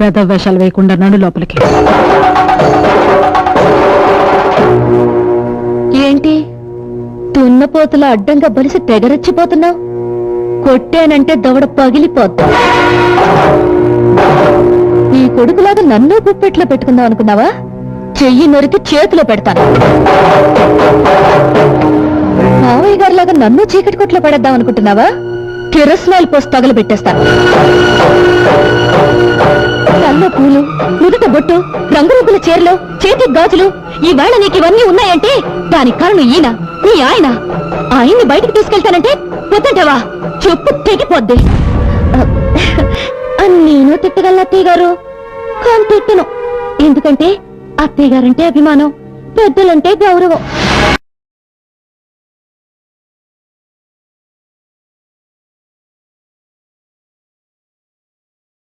పెద్ద వేషాలు వేయకుండా నడు లోపలికి. ఏంటి? తున్నపోతుల అడ్డంగా బలిసి తెగరచ్చిపోతున్నావు? కొట్టానంటే దవడ పగిలిపోద్ది. నీ కొడుకులాగా నన్ను గుప్పెట్లో పెట్టుకుందాం అనుకున్నావా? చెయ్యి నరికి చేతిలో పెడతాను. మావయ్య గారిలాగా నన్ను చీకటి కొట్లో పడేద్దాం అనుకుంటున్నావా? కిరస్నాయిల్ పోసి తగలబెట్టేస్తాను. నుదుట బొట్టు రంగురంగుల చీరలు చేతి గాజులు ఈవేళ నీకు ఇవన్నీ ఉన్నాయంటే దానికి కారణం ఈయన నీ ఆయన. ఆయన్ని బయటకు తీసుకెళ్తానంటే వద్దంటావా? చెప్పు తెగిపోద్ది. నేను తిట్టగలను అత్తయ్య గారు. కానీ తిట్టను. ఎందుకంటే అత్తయ్య గారంటే అభిమానం పెద్దలంటే గౌరవం.